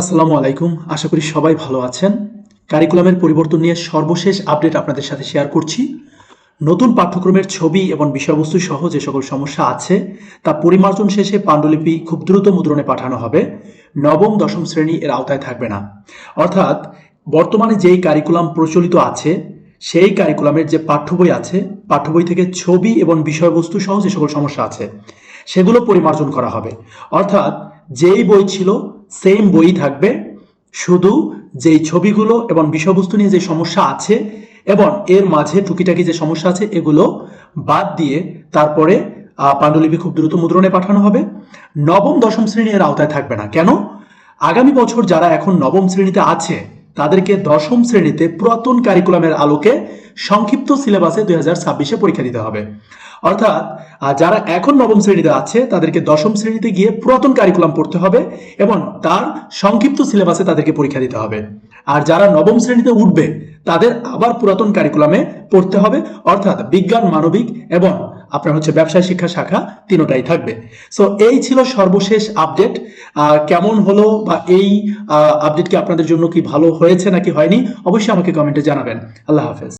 আসসালামু আলাইকুম। আশা করি সবাই ভালো আছেন। কারিকুলামের পরিবর্তন নিয়ে সর্বশেষ আপডেট আপনাদের সাথে শেয়ার করছি। নতুন পাঠ্যক্রমের ছবি এবং বিষয়বস্তু সহ যে সকল সমস্যা আছে, তা পরিমার্জন শেষে পাণ্ডুলিপি খুব দ্রুত মুদ্রণে পাঠানো হবে। নবম, দশম শ্রেণি এর আওতায় থাকবে না। অর্থাৎ, বর্তমানে যেই কারিকুলাম প্রচলিত আছে, সেই কারিকুলামের যে পাঠ্য বই আছে, পাঠ্য বই থেকে ছবি এবং বিষয়বস্তু সহ যে সকল সমস্যা আছে, সেগুলো পরিমার্জন করা হবে। অর্থাৎ, যেই বই ছিল সেম বই থাকবে। শুধু যেই ছবিগুলো এবং বিষয়বস্তু নিয়ে যে সমস্যা আছে এবং এর মাঝে টুকিটাকি যে সমস্যা আছে, এগুলো বাদ দিয়ে তারপরে পাণ্ডুলিপি খুব দ্রুত মুদ্রণে পাঠানো হবে। নবম, দশম শ্রেণি এর আওতায় থাকবে না। কেন? আগামী বছর যারা এখন নবম শ্রেণীতে আছে, তাদেরকে দশম শ্রেণীতে পুরাতন কারিকুলামের আলোকে সংক্ষিপ্ত সিলেবাসে দুই হাজার ছাব্বিশে পরীক্ষা দিতে হবে। অর্থাৎ যারা এখন নবম শ্রেণীতে আছে, তাদেরকে দশম শ্রেণীতে গিয়ে পুরাতন কারিকুলাম পড়তে হবে এবং তার সংক্ষিপ্ত সিলেবাসে তাদেরকে পরীক্ষা দিতে হবে। আর যারা নবম শ্রেণীতে উঠবে, তাদের আবার পুরাতন কারিকুলামে পড়তে হবে। অর্থাৎ বিজ্ঞান, মানবিক এবং আপনার হচ্ছে ব্যবসায় শিক্ষা শাখা তিনোটাই থাকবে। সো এই ছিল সর্বশেষ আপডেট কেমন হলো বা এই আপডেট কি আপনাদের জন্য কি ভালো হয়েছে নাকি হয়নি, অবশ্যই আমাকে কমেন্টে জানাবেন। আল্লাহ হাফেজ।